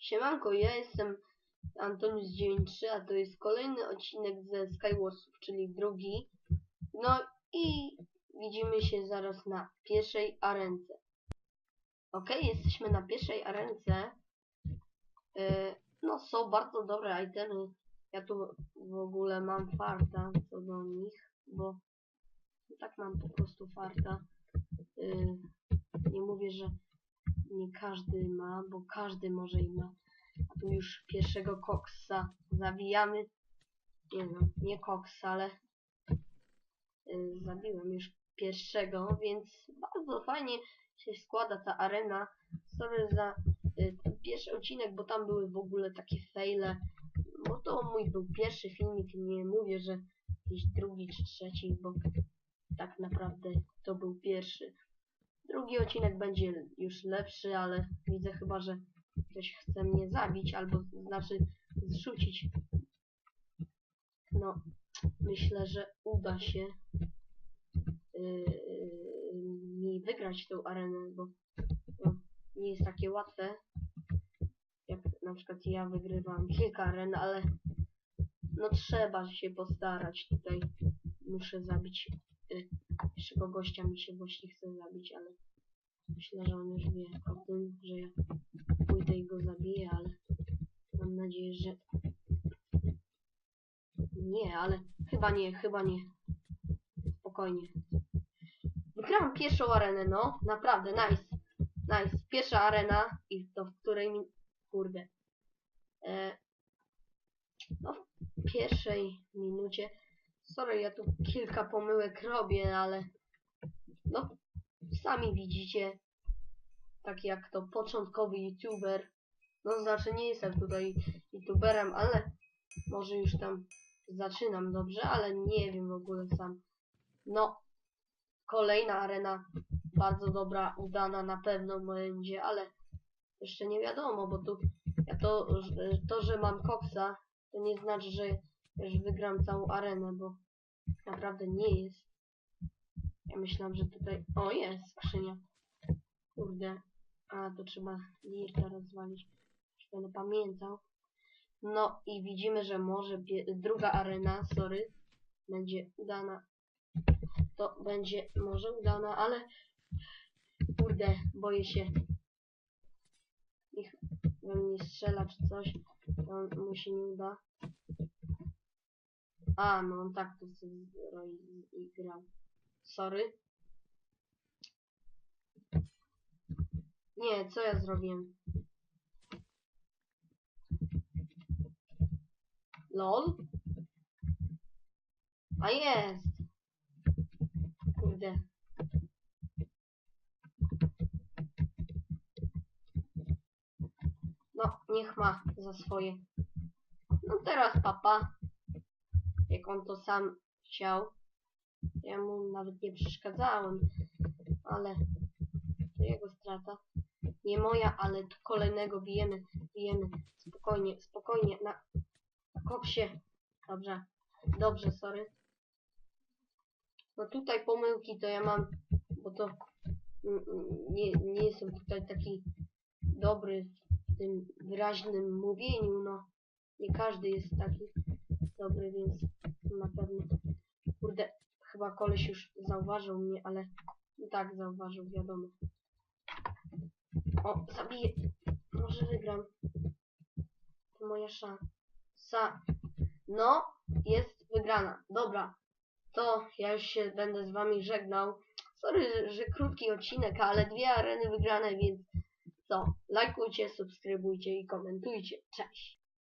Siemanko, ja jestem Antonius93, a to jest kolejny odcinek ze Skywarsów, czyli drugi. No i widzimy się zaraz na pierwszej arence. Ok, jesteśmy na pierwszej arence. Yy, no są bardzo dobre itemy. Ja tu w ogóle mam farta co do nich, bo tak mam po prostu farta. Yy, nie mówię, że nie każdy ma, bo każdy może i ma. A tu już pierwszego koksa zawijamy. Nie no, nie koksa, ale yy, zabiłem już pierwszego, więc bardzo fajnie się składa ta arena. Sorry za yy, pierwszy odcinek, bo tam były w ogóle takie faile. Bo to mój był pierwszy filmik, nie mówię, że jakiś drugi czy trzeci, bo tak naprawdę to był pierwszy. Drugi odcinek będzie już lepszy, ale widzę chyba, że ktoś chce mnie zabić, albo znaczy zrzucić. No, myślę, że uda się yy, mi wygrać tą arenę, bo no, nie jest takie łatwe. Jak na przykład ja wygrywam kilka aren, ale no trzeba się postarać tutaj. Muszę zabić yy, pierwszego gościa mi się właśnie chce zabić, ale myślę, że on już wie o tym, że ja pójdę i go zabiję, ale mam nadzieję, że nie, ale chyba nie, chyba nie. Spokojnie. Wygrałam pierwszą arenę, no. Naprawdę, nice. Nice. Pierwsza arena i to w której mi... Kurde. E... No, w pierwszej minucie. Sorry, ja tu kilka pomyłek robię, ale... No, sami widzicie. Tak jak to początkowy youtuber. No, znaczy nie jestem tutaj youtuberem, ale może już tam zaczynam dobrze, ale nie wiem w ogóle sam. No, kolejna arena, bardzo dobra, udana na pewno będzie, ale jeszcze nie wiadomo, bo tu ja to, to, że mam koksa, to nie znaczy, że już wygram całą arenę, bo naprawdę nie jest. Ja myślałem, że tutaj... O, jest skrzynia. Kurde. A, to trzeba Lirta rozwalić. Już będę pamiętał. No i widzimy, że może druga arena, sorry, będzie udana. To będzie może udana, ale kurde, boję się. Niech we mnie strzela czy coś, to mu się nie uda. A, no on tak to sobie i grał. Sorry. Nie, co ja zrobiłem? LOL? A jest! Kurde. No, niech ma za swoje. No teraz papa. Jak on to sam chciał. Ja mu nawet nie przeszkadzałem. Ale to jego strata. Nie moja, ale kolejnego bijemy. Bijemy. Spokojnie, spokojnie. Na, koksie. Dobrze. Dobrze, sorry. No tutaj pomyłki to ja mam, bo to nie, nie jestem tutaj taki dobry w tym wyraźnym mówieniu, no. Nie każdy jest taki dobry, więc na pewno. Kurde, chyba koleś już zauważył mnie, ale tak zauważył, wiadomo. O, zabiję. Może wygram. To moja szansa. Sa. No, jest wygrana. Dobra. To ja już się będę z wami żegnał. Sorry, że krótki odcinek, ale dwie areny wygrane, więc co? Lajkujcie, subskrybujcie i komentujcie. Cześć.